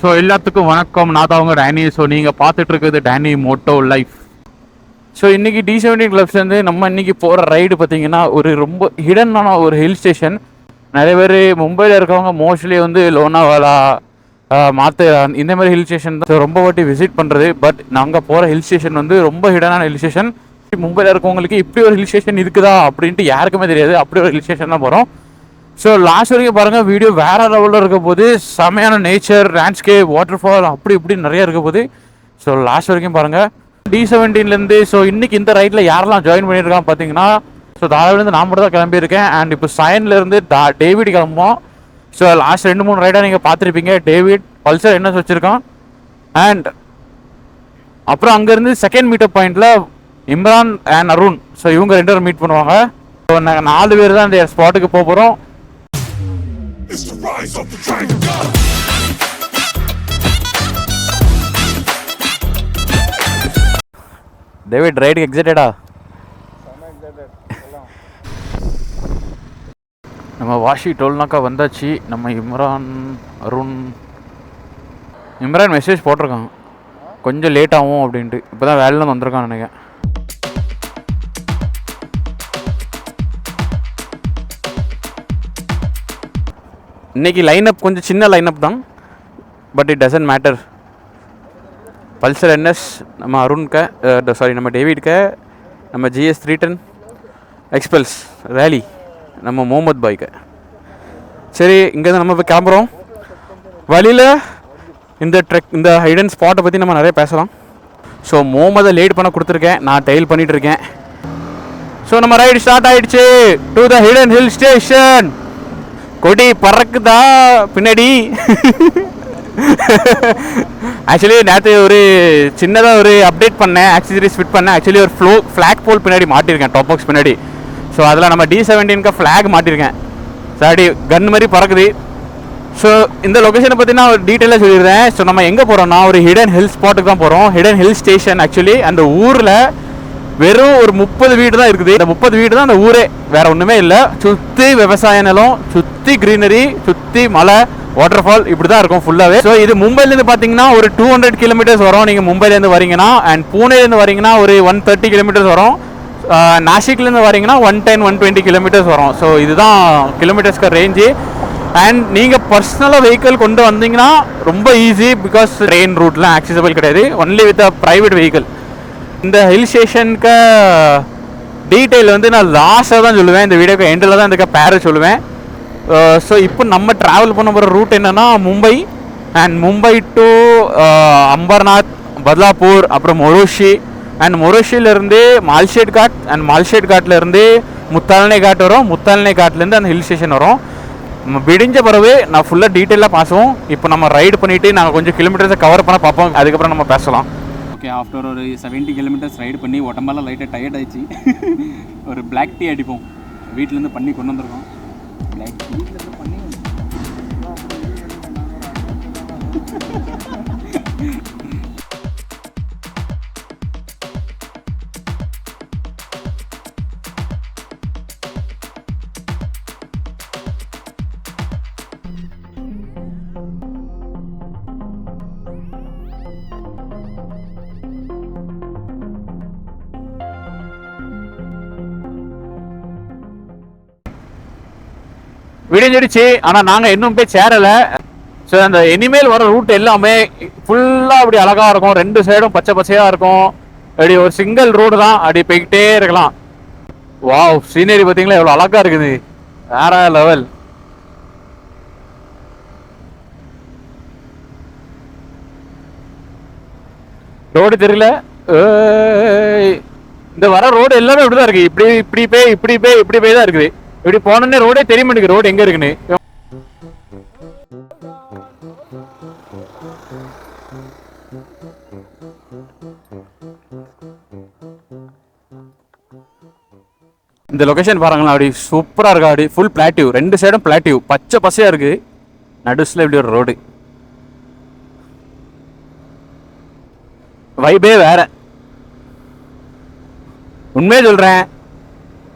So எல்லாத்துக்கும் வணக்கம். நான் தான் அவங்க டேனி. ஸோ நீங்கள் பார்த்துட்டு இருக்கிறது டேனி மோட்டோ லைஃப். ஸோ இன்றைக்கி டி செவன்டீன் கிளப்ஸ்லேருந்து நம்ம இன்னைக்கு போகிற ரைடு பார்த்தீங்கன்னா ஒரு ரொம்ப ஹிடனான ஒரு ஹில் ஸ்டேஷன் நிறைய பேர் மும்பையில் இருக்கவங்க மோஸ்ட்லி வந்து லோனாவாலா மாற்று இந்த மாதிரி ஹில் ஸ்டேஷன் தான். ரொம்ப வாட்டி விசிட் பண்ணுறது பட் நாங்கள் போகிற ஹில் ஸ்டேஷன் வந்து ரொம்ப ஹிடனான ஹில் ஸ்டேஷன் மும்பையில் இருக்கவங்களுக்கு இப்படி ஒரு ஹில் ஸ்டேஷன் இருக்குதா அப்படின்ட்டு யாருக்குமே தெரியாது. அப்படி ஒரு ஹில் ஸ்டேஷன் தான் போகிறோம் ஸோ லாஸ்ட் வரைக்கும் பாருங்கள் வீடியோ வேறு லெவலில் இருக்க போது செமையான நேச்சர் லேண்ட்ஸ்கேப் வாட்டர் ஃபால் அப்படி இப்படி நிறைய இருக்க போது ஸோ லாஸ்ட் வரைக்கும் பாருங்கள் டி செவன்டீன்லேருந்து ஸோ இன்றைக்கி இந்த ரைட்டில் யாரெல்லாம் ஜாயின் பண்ணியிருக்காங்க பார்த்தீங்கன்னா ஸோ தாராவிலேருந்து நான் மட்டும் தான் கிளம்பியிருக்கேன். அண்ட் இப்போ சயன்லேருந்து டா டேவிட் கிளம்புவோம். ஸோ லாஸ்ட் ரெண்டு மூணு ரைடாக நீங்கள் பார்த்துருப்பீங்க. டேவிட் பல்சர் என்ன வச்சுருக்கான்? அண்ட் அப்புறம் அங்கேருந்து செகண்ட் மீட்டப் பாயிண்டில் இம்ரான் அண்ட் அருண். ஸோ இவங்க ரெண்டு பேரும் மீட் பண்ணுவாங்க. ஸோ நாங்கள் நாலு பேர் தான் இந்த ஸ்பாட்டுக்கு போக போகிறோம் It's the rise of the dragon David ரைடுக்கு எக்ஸைட்டடா நம்ம வாஷி டோல்னாக்கா வந்தாச்சு. நம்ம இம்ரான் அருண். இம்ரான் மெசேஜ் போட்டிருக்கான். கொஞ்சம் லேட் ஆகும் அப்படின்ட்டு. இப்போ தான் வேலையில் வந்திருக்கான் நினைக்கிறேன். இன்னைக்கு லைனப் கொஞ்சம் சின்ன லைனப் தான். But it doesn't matter Pulsar NS நம்ம அருண்க சாரி நம்ம டேவிட்க நம்ம GS three ten Xpulse rally நம்ம முகமது பாய்க்கு சரி இங்கேருந்து நம்ம இப்போ கிளம்புறோம். வழியில் இந்த ட்ரெக் இந்த ஹைடன் ஸ்பாட்டை பற்றி நம்ம நிறைய பேசலாம். ஸோ முகமதை லேட் பண்ண கொடுத்துருக்கேன். நான் டெயில் பண்ணிகிட்ருக்கேன் இருக்கேன். ஸோ நம்ம ரைடு ஸ்டார்ட் ஆகிடுச்சு to the hidden hill station கொடி பறக்குதா பின்னாடி? ஆக்சுவலி நேற்று ஒரு சின்னதாக ஒரு அப்டேட் பண்ணேன் ஆக்சசரிஸ் ஃபிட் பண்ணேன். ஆக்சுவலி ஒரு ஃப்ளோ ஃப்ளாக் போல் பின்னாடி மாட்டியிருக்கேன் டாப் பாக்ஸ் பின்னாடி. ஸோ அதில் நம்ம டி செவன்டீனுக்கு ஃப்ளாக் மாட்டியிருக்கேன் சாடி கன் மாதிரி பறக்குது. ஸோ இந்த லொக்கேஷனை பற்றி நான் ஒரு டீட்டெயிலாக சொல்லிடுறேன். ஸோ நம்ம எங்கே போகிறோம்னா ஒரு ஹிடன் ஹில் ஸ்பாட்டுக்கு தான் போகிறோம் ஹிடன் ஹில் ஸ்டேஷன் ஆக்சுவலி அந்த ஊரில் வெறும் ஒரு முப்பது வீடு தான் இருக்குது. இந்த முப்பது வீடு தான் அந்த ஊரே. வேற ஒன்றுமே இல்லை. சுற்றி விவசாய நிலம் சுற்றி க்ரீனரி சுற்றி மலை வாட்டர் ஃபால் இப்படி தான் இருக்கும் ஃபுல்லாகவே ஸோ இது மும்பைலேருந்து பார்த்தீங்கன்னா ஒரு டூ ஹண்ட்ரட் கிலோமீட்டர்ஸ் வரும். நீங்கள் மும்பைலேருந்து வரீங்கன்னா அண்ட் பூனேலேருந்து வரீங்கன்னா ஒரு ஒன் தேர்ட்டி கிலோமீட்டர்ஸ் வரும். ஆஹ் நாசிக்லேருந்து வரீங்கன்னா one ten one twenty kilometres வரும். ஸோ இதுதான் கிலோமீட்டர்ஸ்க்கு ரேஞ்சு அண்ட் நீங்கள் பர்சனலாக வெஹிக்கிள் கொண்டு வந்தீங்கன்னா ரொம்ப ஈஸி பிகாஸ் ட்ரெயின் ரூட்லாம் ஆக்சசபிள் கிடையாது. Only with a private vehicle இந்த ஹில் ஸ்டேஷனுக்கு டீட்டெயில் வந்து நான் லாஸ்ட்டாக தான் சொல்லுவேன். இந்த வீடியோக்கு எண்டில் தான் இந்த பேரை சொல்லுவேன். Uh, ஸோ இப்போ நம்ம ட்ராவல் பண்ண போகிற ரூட் என்னென்னா Mumbai and Mumbai to uh, Ambernath Badlapur அப்புறம் மொரோஷி. அண்ட் மொரோஷியிலேருந்து மால்ஷேட் காட் அண்ட் மால்ஷேட் காட்டிலேருந்து முத்தாலனை காட் வரும். முத்தாலனை காட்டிலேருந்து அந்த ஹில் ஸ்டேஷன் வரும். விடிஞ்ச பிறகு நான் ஃபுல்லாக டீட்டெயிலாக பேசுவோம் இப்போ நம்ம ரைடு பண்ணிவிட்டு நாங்கள் கொஞ்சம் கிலோமீட்டர்ஸை கவர் பண்ண பார்ப்போம். அதுக்கப்புறம் நம்ம பேசலாம். ஓகே ஆஃப்டர் ஒரு செவன்ட்டி கிலோமீட்டர்ஸ் ரைடு பண்ணி உடம்பெல்லாம் லைட்டாக டயர்ட் ஆயிடுச்சு. ஒரு பிளாக் டீ அடிப்போம். வீட்டிலேருந்து பண்ணி கொண்டு வந்திருக்கோம். பிளாக் டீ பண்ணி விடிஞ்சிடுச்சு. ஆனால் நாங்கள் இன்னும் போய் சேரலை. ஸோ அந்த இனிமேல் வர ரூட் எல்லாமே ஃபுல்லாக அப்படி அழகாக இருக்கும். ரெண்டு சைடும் பச்சை பச்சையாக இருக்கும். அப்படி ஒரு சிங்கிள் ரோடு தான். அப்படி போய்கிட்டே இருக்கலாம். வாவ் சீனரி பார்த்தீங்களா? எவ்வளோ அழகாக இருக்குது. வேற லெவல் ரோடு தெரியல. இந்த வர ரோடு எல்லாமே இப்படிதான் இருக்கு. இப்படி இப்படி போய் இப்படி போய் இப்படி போய் தான் இருக்குது. இப்படி போனோடனே ரோடே தெரிய மாட்டேங்குது ரோடு எங்க இருக்குன்னு? இந்த லொகேஷன் பாருங்களேன். அப்படி சூப்பரா இருக்கா. அப்படி ஃபுல் பிளாட்டிவ் ரெண்டு சைடும் பிளாட்டிவ் பச்சை பசையாக இருக்கு. நடுஸ்ல இப்படி ஒரு ரோடு வைபே வேற. உண்மையே சொல்றேன்.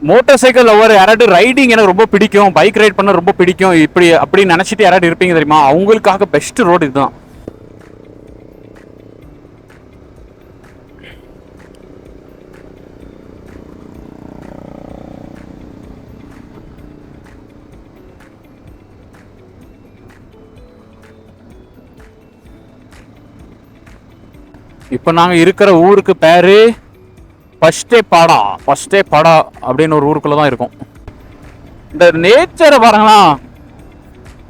மோட்டார் சைக்கிள் லவர் யாராவது ரைடிங் எனக்கு ரொம்ப பிடிக்கும் பைக் ரைட் பண்ண ரொம்ப பிடிக்கும் இப்படி அப்படின்னு நினச்சிட்டு யாராவது இருப்பீங்க தெரியுமா? அவங்களுக்காக பெஸ்ட் ரோடு இதுதான். இப்போ நாங்கள் இருக்கிற ஊருக்கு பேரு ஃபஸ்ட்டே பாடா ஃபஸ்ட்டே பாடா அப்படின்னு ஒரு ஊருக்குள்ளே தான் இருக்கும். இந்த நேச்சரை பாருங்களா.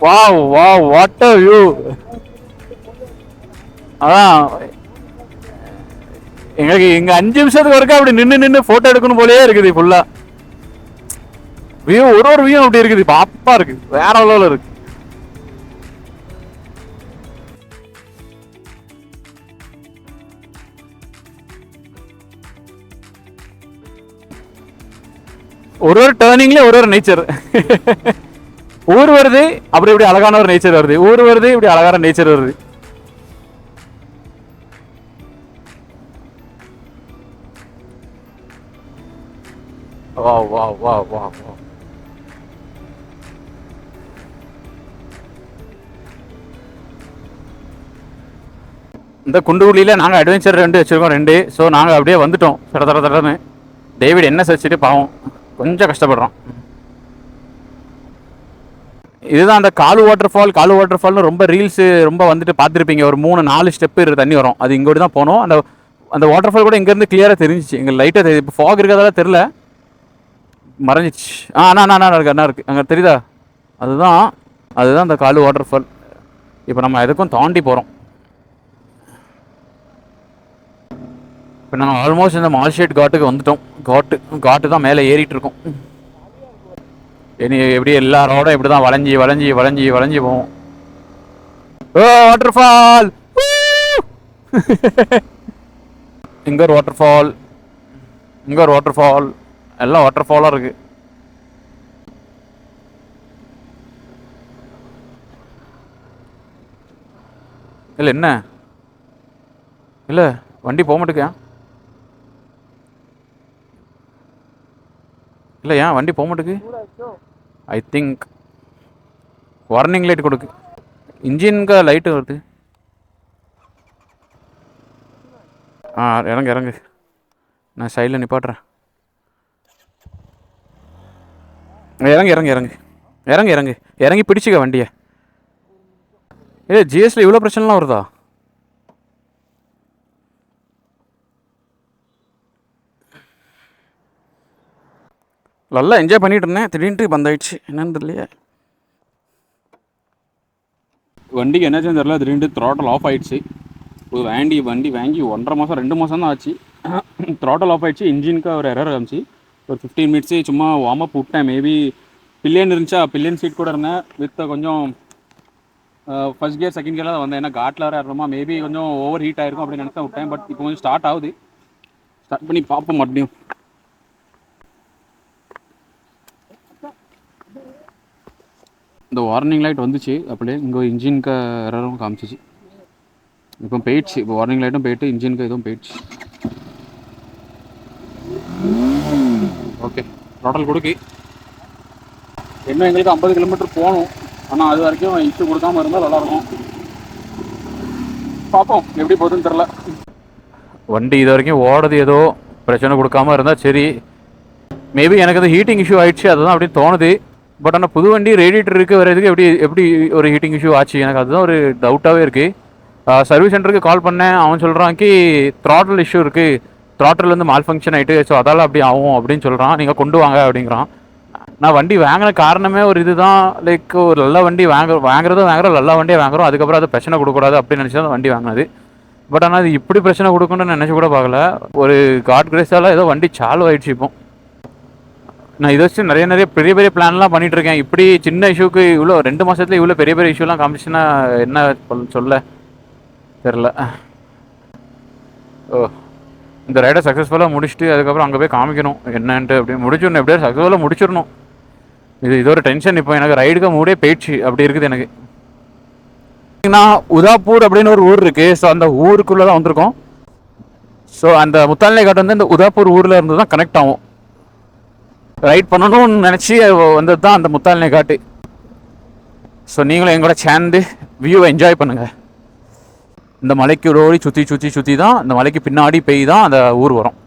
வா வா வாட் வியூ அதான். எங்களுக்கு இங்கே அஞ்சு நிமிஷத்துக்கு வரைக்கும் அப்படி நின்று நின்று ஃபோட்டோ எடுக்கணும் போலயே இருக்குது ஃபுல்லாக வியூ ஒரு ஒரு வியூ அப்படி இருக்குது. பாப்பா இருக்குது வேற லெவலில் இருக்குது ஒரு ஒரு டேர்னிங்லேயும் ஒரு ஒரு நேச்சர் ஊர் வருது அப்படி இப்படி அழகான ஒரு நேச்சர் வருது. ஊர் வருது இப்படி அழகான நேச்சர் வருது. வா வா வா வா வா இந்த குண்டுகுழியில் நாங்கள் அட்வென்ச்சர் ரெண்டு வச்சுருக்கோம் ரெண்டு. ஸோ நாங்கள் அப்படியே வந்துட்டோம். தட தட தடன்னு. டேவிட் என்ன சச்சுட்டு பாவம். கொஞ்சம் கஷ்டப்படுறோம். இதுதான் அந்த காலு வாட்டர் ஃபால் காலு வாட்டர் ஃபால்னு ரொம்ப ரீல்ஸு ரொம்ப வந்துட்டு பார்த்துருப்பீங்க. ஒரு மூணு நாலு ஸ்டெப்பு தண்ணி வரும். அது இங்கோடி தான் போனோம். அந்த அந்த வாட்டர் ஃபால் கூட இங்கேருந்து கிளியராக தெரிஞ்சிச்சு. எங்கள் லைட்டாக தெரியுது இப்போ ஃபாக் இருக்கிறதால தெரில மறைஞ்சிச்சு. ஆ அண்ணா அண்ணா அண்ணா இருக்கு அண்ணா இருக்குது அங்கே தெரியுதா? அதுதான் அதுதான் அந்த காலு வாட்டர் ஃபால் இப்போ நம்ம எதுக்கும் தாண்டி போகிறோம் இப்போ நாங்கள் ஆல்மோஸ்ட் இந்த மால்ஷேட் காட்டுக்கு வந்துட்டோம். காட்டு காட்டு தான் மேலே ஏறிட்டு இருக்கோம். இனி எப்படி எல்லா ரோடும் இப்படி தான் வளைஞ்சி வளைஞ்சி வளைஞ்சி வளைஞ்சி போவோம். ஓ வாட்டர் ஃபால் இங்க ஒரு வாட்டர் ஃபால் இங்க ஒரு வாட்டர் ஃபால் எல்லாம் வாட்டர் ஃபாலாக இருக்கு. இல்லை என்ன? இல்லை வண்டி போக மாட்டேங்க இல்லை ஏன்? வண்டி போக மாட்டேங்குது. ஐ திங்க் வார்னிங் லைட் கொடுக்கு. இன்ஜின்க்கு லைட்டு வருது. ஆ இறங்கு இறங்கு. நான் சைடில் நிப்பாட்டுறேன். இறங்கு இறங்கு இறங்கு. இறங்கு இறங்கு. இறங்கி பிடிச்சிக்க வண்டியை. ஏ ஜிஎஸ்டியில் இவ்வளோ பிரச்சனைலாம் வருதா? நல்லா என்ஜாய் பண்ணிட்டு இருந்தேன் திடீர்னு பந்தாயிடுச்சு என்னன்னு தெரியலையே. வண்டிக்கு என்னாச்சுன்னு தெரியல. திடீர்னு த்ராட்டல் ஆஃப் ஆயிடுச்சு. ஒரு வேண்டி வண்டி வாங்கி ஒன்றரை மாதம் ரெண்டு மாதம் தான் ஆச்சு. த்ராட்டல் ஆஃப் ஆயிடுச்சு. இன்ஜினுக்கு ஒரு எரர் ஆரம்பிச்சு ஒரு ஃபிஃப்டீன் மினிட்ஸு சும்மா வார்ம் அப் விட்டேன். மேபி பில்லியன் இருந்துச்சா? பில்லியன் சீட் கூட இருந்தேன். வித் கொஞ்சம் ஃபர்ஸ்ட் கியர் செகண்ட் கியரில் தான் வந்தேன். ஏன்னா காட்டில் வர ஏறணுமா? மேபி கொஞ்சம் ஓவர் ஹீட் ஆயிருக்கும் அப்படின்னு நினச்சா விட்டேன். பட் இப்போ கொஞ்சம் ஸ்டார்ட் ஆகுது. ஸ்டார்ட் பண்ணி பார்ப்போம் மறுபடியும். இந்த வார்னிங் லைட் வந்துச்சு அப்படியே இங்கே இன்ஜின்க்கு எரரும் காமிச்சிச்சு. இப்போ போயிடுச்சு இப்போ வார்னிங் லைட்டும் போயிட்டு இன்ஜினுக்கு எதுவும் போயிடுச்சு. ஓகே டோட்டல் கொடுக்கு. இன்னும் எங்களுக்கு ஐம்பது கிலோமீட்டர் போகணும். ஆனால் அது வரைக்கும் இஷ்யூ கொடுக்காம இருந்தால் நல்லாயிருக்கும் பார்ப்போம் எப்படி போகுதுன்னு தெரில வண்டி இது வரைக்கும் ஓடுறது ஏதோ பிரச்சனை கொடுக்காம இருந்தால் சரி. மேபி எனக்கு அது ஹீட்டிங் இஷ்யூ ஆயிடுச்சு அதுதான் அப்படின்னு தோணுது. பட் ஆனால் புது வண்டி ரேடியேட்டர் இருக்க வரதுக்கு எப்படி எப்படி ஒரு ஹீட்டிங் இஷ்யூ ஆச்சு? எனக்கு அதுதான் ஒரு டவுட்டாகவே இருக்குது சர்வீஸ் சென்டருக்கு கால் பண்ணேன். அவன் சொல்கிறான் கி த்ராட்டில் இஷ்யூ இருக்குது த்ராட்டில் வந்து மால் ஃபங்க்ஷன் ஆகிட்டு ஸோ அதால் அப்படி ஆகும் அப்படின்னு சொல்கிறான் நீங்கள் கொண்டு வாங்க அப்படிங்கிறான். நான் வண்டி வாங்கின காரணமே ஒரு இதுதான். லைக் ஒரு நல்ல வண்டி வாங்க வாங்குறதும் வாங்குறோம் நல்ல வண்டியை வாங்குறோம். அதுக்கப்புறம் அது பிரச்சனை கொடுக்கக்கூடாது அப்படின்னு நினச்சி தான் வண்டி வாங்கினது. பட் ஆனால் அது இப்படி பிரச்சனை கொடுக்கணும்னு நினச்சி கூட பார்க்கல. ஒரு காட் கிரேஸால் ஏதோ வண்டி சால்வ் ஆயிடுச்சு இப்போ. நான் இதை வச்சு நிறைய நிறைய பெரிய பெரிய பிளான்லாம் பண்ணிட்டு இருக்கேன் இப்படி சின்ன இஷ்யூக்கு இவ்வளோ ரெண்டு மாசத்துல இவ்வளோ பெரிய பெரிய இஷ்யூலாம் காமிச்சுன்னா என்ன சொல்- சொல்ல? தெரில ஓ இந்த ரைடை சக்ஸஸ்ஃபுல்லாக முடிச்சுட்டு அதுக்கப்புறம் அங்கே போய் காமிக்கணும். என்னன்ட்டு அப்படி முடிச்சிடணும். எப்படியோ சக்ஸஸ்ஃபுல்லாக முடிச்சிடணும். இது இது ஒரு டென்ஷன் இப்போ எனக்கு ரைடுக்கு மூடே போயிடுச்சு. அப்படி இருக்குது எனக்கு. நான் உதாப்பூர் அப்படின்னு ஒரு ஊர் இருக்கு. ஸோ அந்த ஊருக்குள்ளே தான் வந்திருக்கோம். ஸோ அந்த முத்தாலை காட்டு வந்து இந்த உதாப்பூர் ஊரில் இருந்து தான் கனெக்ட் ஆகும். ரைட் பண்ணணும்னு நினச்சி வந்தது தான் அந்த முத்தாலினை காட்டு. ஸோ நீங்களும் எங்களோட சேர்ந்து வியூவை என்ஜாய் பண்ணுங்கள் இந்த மலைக்கு ஓடி சுற்றி சுற்றி சுற்றி தான் இந்த மலைக்கு பின்னாடி பெய் தான் அந்த ஊர் வரும்.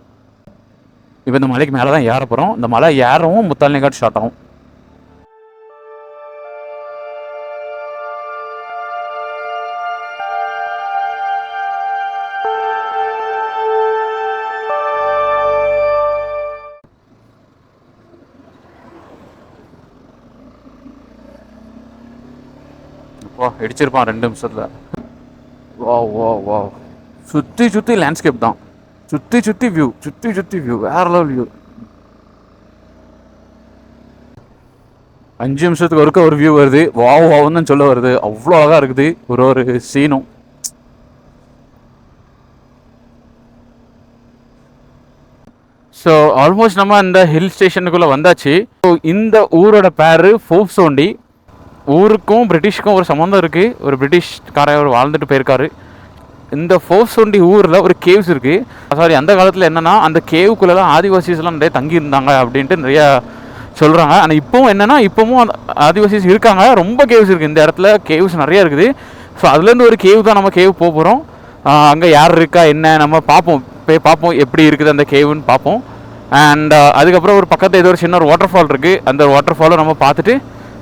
இப்போ இந்த மலைக்கு மேலே தான் ஏற போகிறோம் இந்த மலை ஏறவும் முத்தாலினை காட்டு ஸ்டார்ட் ஆகும். வா இடிச்சிருப்பான் ரெண்டு நிமிஷத்தில். வா வா வா சுற்றி சுற்றி லேண்ட்ஸ்கேப் தான். சுற்றி சுற்றி வியூ சுற்றி சுற்றி வியூ வேற லெவல் வியூ அஞ்சு நிமிஷத்துக்கு ஒருக்க ஒரு வியூ வருது. வாவ் வாவ்னு தான் சொல்ல வருது. அவ்வளோ அழகாக இருக்குது. ஒரு ஒரு சீனும் ஸோ ஆல்மோஸ்ட் நம்ம இந்த ஹில் ஸ்டேஷனுக்குள்ளே வந்தாச்சு. ஸோ இந்த ஊரோட பேரு ஃபோப்சோண்டி ஊருக்கும் பிரிட்டிஷ்க்கும் ஒரு சம்மந்தம் இருக்குது ஒரு பிரிட்டிஷ்காரர் அவர் வாழ்ந்துட்டு போயிருக்காரு. இந்த ஃபோப்சோண்டி ஊரில் ஒரு கேவ்ஸ் இருக்குது சாரி அந்த காலத்தில் என்னென்னா அந்த கேவுக்குள்ளெல்லாம் ஆதிவாசிஸ்லாம் நிறைய தங்கியிருந்தாங்க அப்படின்ட்டு நிறையா சொல்கிறாங்க ஆனால் இப்போவும் என்னென்னா இப்போவும் அந்த ஆதிவாசிஸ் இருக்காங்க. ரொம்ப கேவ்ஸ் இருக்குது இந்த இடத்துல கேவ்ஸ் நிறைய இருக்குது. ஸோ அதுலேருந்து ஒரு கேவ் தான் நம்ம கேவ் போக போகிறோம் அங்கே யார் இருக்கா என்ன நம்ம பார்ப்போம். போய் பார்ப்போம் எப்படி இருக்குது அந்த கேவுன்னு பார்ப்போம். அண்ட் அதுக்கப்புறம் ஒரு பக்கத்தில் ஏதோ ஒரு சின்ன ஒரு வாட்டர் ஃபால் இருக்குது அந்த வாட்டர் ஃபாலை நம்ம பார்த்துட்டு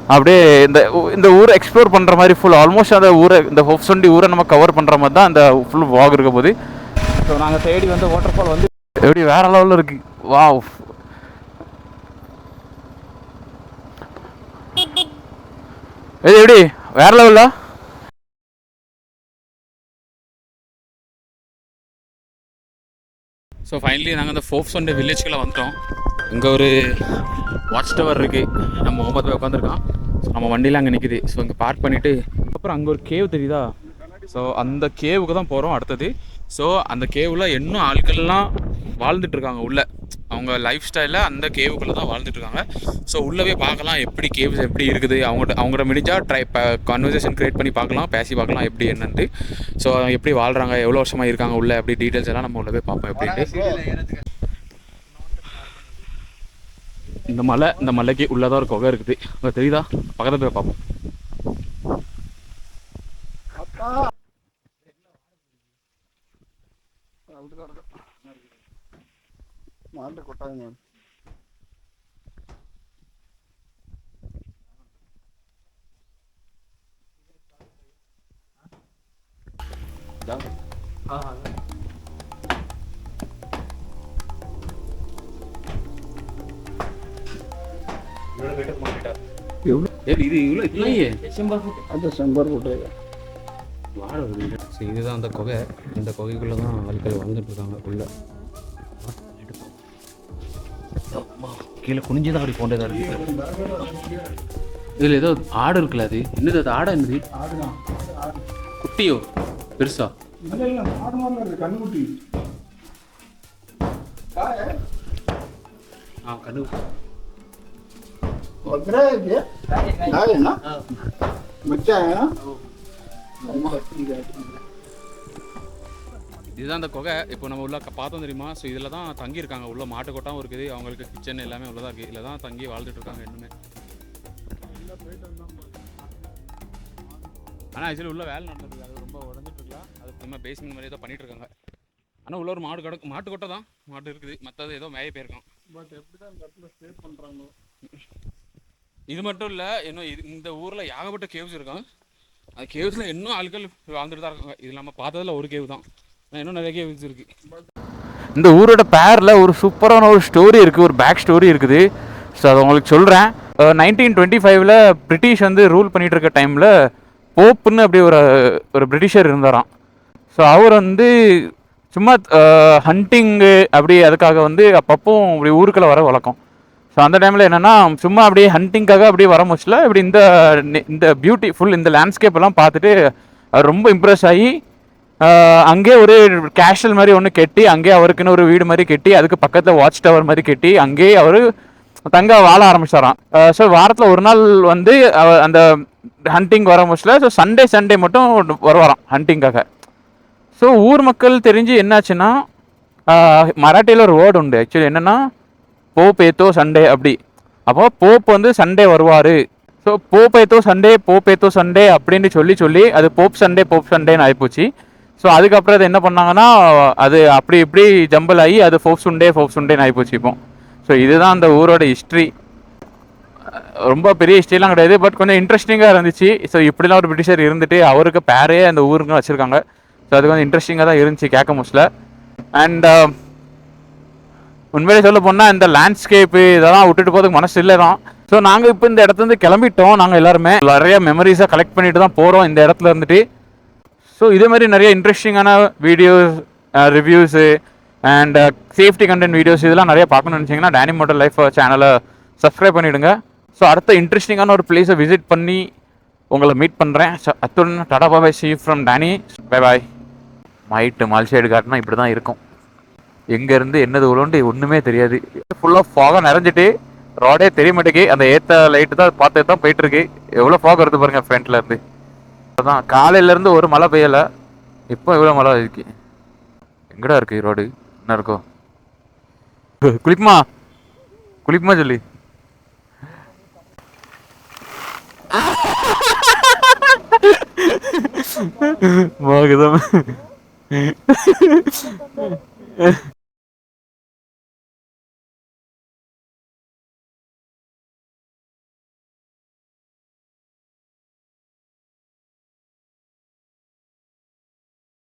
அப்படியே இந்த ஊ- இந்த ஊரை எக்ஸ்ப்ளோர் பண்ணுற மாதிரி ஃபுல் ஆல்மோஸ்ட் அந்த ஊரை இந்த ஹொப்சொண்டி ஊரை நம்ம கவர் பண்ணுற மாதிரி தான் அந்த ஃபுல் வாக் இருக்க போது ஸோ நாங்கள் தேடி வந்த வாட்டர் ஃபால் வந்து எப்படி வேற லெவலில் இருக்கு. வா இது எப்படி? வேற லெவலா ஸோ ஃபைனலி நாங்கள் அந்த ஃபோப் சொன்ன வில்லேஜ்குள்ளே வந்துட்டோம். இங்கே ஒரு வாட்ச் டவர் இருக்குது நம்ம முகமது போய் உட்காந்துருக்கான் ஸோ நம்ம வண்டியில் அங்கே நிற்குது ஸோ இங்கே பார்க் பண்ணிவிட்டு அப்புறம் அங்கே ஒரு கேவ் தெரியுதா? ஸோ அந்த கேவுக்கு தான் போகிறோம் அடுத்தது. ஸோ அந்த கேவில் இன்னும் ஆட்கள்லாம் வாழ்ந்துட்டு இருக்காங்க உள்ள? அவங்க லைஃப் ஸ்டைலில் அந்த கேவுக்குள்ளே தான் வாழ்ந்துட்டு இருக்காங்க. ஸோ உள்ளவே பார்க்கலாம் எப்படி கேவ்ஸ் எப்படி இருக்குது. அவங்கள்ட்ட அவங்கள்ட்ட முடிஞ்சா ட்ரை கான்வர்சேஷன் க்ரியேட் பண்ணி பார்க்கலாம் பேசி பார்க்கலாம் எப்படி என்னன்ட்டு. ஸோ எப்படி வாழ்கிறாங்க எவ்வளோ வருஷமாக இருக்காங்க உள்ள எப்படி டீட்டெயில்ஸ் எல்லாம் நம்ம உள்ள போய் பார்ப்போம் எப்படின்ட்டு. இந்த மலை இந்த மலைக்கு உள்ளதான் ஒரு குகை இருக்குது. அங்கே தெரியுதா? பக்கத்தில் போய் பார்ப்போம். இது இதுதான் அந்த குகை இந்த குகைக்குள்ளே தான் ஆட்கள் வாழ்ந்துட்டு இருக்காங்க உள்ளே கீழே குனிஞ்சுதான் அப்படி போன்றதா இருக்கு இதில் ஏதோ ஆடு இருக்குல்ல அது என்னது அது ஆடா என்னது குட்டியோ பெருசா கண்ணுக்குட்டி ஆ கண்ணுக்குட்டி இதுதான் அந்த குகை. இப்போ நம்ம உள்ள பார்த்தோம் தெரியுமா? ஸோ இதில் தான் தங்கியிருக்காங்க. உள்ள மாட்டு இருக்குது. அவங்களுக்கு கிச்சன் எல்லாமே உள்ளதாக இருக்குது இதில் தான் தங்கி வாழ்ந்துட்டு இருக்காங்க இன்னுமே. ஆனால் ஆக்சுவலி உள்ள வேலை நடந்தது அது ரொம்ப உடஞ்சிட்டு இருக்கலாம். அது நம்ம பேஸ்மெண்ட் மாதிரி ஏதோ பண்ணிட்டு இருக்காங்க. ஆனால் உள்ள ஒரு மாடு கடை மாட்டு கொட்டை தான். மாடு இருக்குது. மற்றது ஏதோ மேய போயிருக்கோம் பட் எப்படி தான் இந்த இடத்துல ஸ்டே பண்ணுறாங்களோ இது மட்டும் இல்லை இன்னும் இது இந்த ஊரில் ஏகப்பட்ட கேவ்ஸ் இருக்கான் அந்த கேவ்ஸில் இன்னும் ஆட்கள் வாழ்ந்துட்டு தான் இருக்காங்க. இது நம்ம பார்த்ததில் ஒரு கேவ் தான். இன்னும் நிறைய கேவ்ஸ் இருக்குது இந்த ஊரோட பேரில் ஒரு சூப்பரான ஒரு ஸ்டோரி இருக்குது ஒரு பேக் ஸ்டோரி இருக்குது. ஸோ அதை உங்களுக்கு சொல்கிறேன் நைன்டீன் டுவெண்ட்டி ஃபைவ்ல பிரிட்டிஷ் வந்து ரூல் பண்ணிகிட்டு இருக்க டைமில் போப்புன்னு அப்படி ஒரு ஒரு பிரிட்டிஷர் இருந்தாராம். ஸோ அவர் வந்து சும்மா ஹண்டிங்கு அப்படி அதுக்காக வந்து அப்பப்போ இப்படி ஊருக்குள்ளே வர வழக்கம். ஸோ அந்த டைமில் என்னென்னா சும்மா அப்படியே ஹண்டிங்காக அப்படியே வர முச்சில் இப்படி இந்த இந்த பியூட்டி ஃபுல் இந்த லேண்ட்ஸ்கேப் எல்லாம் பார்த்துட்டு ரொம்ப இம்ப்ரெஸ் ஆகி அங்கே ஒரு கேஷல் மாதிரி ஒன்று கட்டி அங்கேயே அவருக்குன்னு ஒரு வீடு மாதிரி கட்டி அதுக்கு பக்கத்தில் வாட்ச் டவர் மாதிரி கட்டி அங்கேயே அவர் தங்க வாழ ஆரம்பிச்சாராம். ஸோ வாரத்தில் ஒரு நாள் வந்து அந்த ஹண்டிங் வர முச்சில் ஸோ சண்டே சண்டே மட்டும் வருவாராம் ஹண்டிங்காக ஸோ ஊர் மக்கள் தெரிஞ்சு என்னாச்சுன்னா மராட்டியில் ஒரு வேர்டு உண்டு. ஆக்சுவலி என்னென்னா போப் ஏத்தோ சண்டே அப்படி. அப்போ போப் வந்து சண்டே வருவார். ஸோ போப் ஏத்தோ சண்டே போப் ஏத்தோ சண்டே அப்படின்னு சொல்லி சொல்லி அது போப் சண்டே போப் சண்டேன்னு ஆகிப்போச்சு ஸோ அதுக்கப்புறம் அது என்ன பண்ணாங்கன்னா அது அப்படி இப்படி ஜம்பல் ஆகி அது ஃபோப் சுண்டே ஃபோப் சுண்டேன்னு ஆகிப்போச்சு இப்போ. ஸோ இதுதான் அந்த ஊரோட ஹிஸ்ட்ரி ரொம்ப பெரிய ஹிஸ்ட்ரிலாம் கிடையாது பட் கொஞ்சம் இன்ட்ரெஸ்டிங்காக இருந்துச்சு. ஸோ இப்படிலாம் ஒரு பிரிட்டிஷர் இருந்துட்டு அவருக்கு பேரே அந்த ஊருங்க வச்சுருக்காங்க. ஸோ அது கொஞ்சம் இன்ட்ரெஸ்டிங்காக தான் இருந்துச்சு கேட்க முடியல. அண்ட் உண்மையிலே சொல்ல போனால் இந்த லேண்ட்ஸ்கேப்பு இதெல்லாம் விட்டுட்டு போகிறதுக்கு மனசு இல்லை தான் ஸோ நாங்கள் இப்போ இந்த இடத்துல இருந்து கிளம்பிட்டோம். நாங்கள் எல்லாருமே நிறைய மெமரிஸாக கலெக்ட் பண்ணிட்டு தான் போகிறோம் இந்த இடத்துல இருந்துட்டு. ஸோ இதே மாதிரி நிறைய இன்ட்ரெஸ்டிங்கான videos reviews and safety content videos இதெல்லாம் நிறைய பார்க்கணும்னு நினச்சிங்கன்னா டேனி மோட்டர் லைஃப் சேனலை சப்ஸ்கிரைப் பண்ணிவிடுங்க ஸோ அடுத்த இன்ட்ரெஸ்டிங்கான ஒரு பிளேஸை விசிட் பண்ணி உங்களை மீட் பண்ணுறேன் ஸோ அத்துடன் டாடா பாபாய் சி ஃப்ரம் டேனி பை பாய் மைட்டு மல்சைடு காட்டினா இப்படி தான் இருக்கும். எங்கேருந்து என்னது உள்ளோன்ட்டு ஒன்றுமே தெரியாது. ஃபுல்லாக ஃபாகம் நிறைஞ்சிட்டு ரோடே தெரிய மாட்டேங்கி அந்த ஏற்ற லைட்டு தான் பார்த்து தான் போயிட்டுருக்கு. எவ்வளோ ஃபாக் வருது பாருங்க ஃப்ரண்ட்டில் இருந்து. அதான் காலையிலேருந்து ஒரு மழை பெய்யலை. இப்போ இவ்வளோ மழை இருக்கு? எங்கடா இருக்கு ரோடு என்ன இருக்கோ? குளிக்குமா குளிக்குமா சொல்லி. மோகுதம்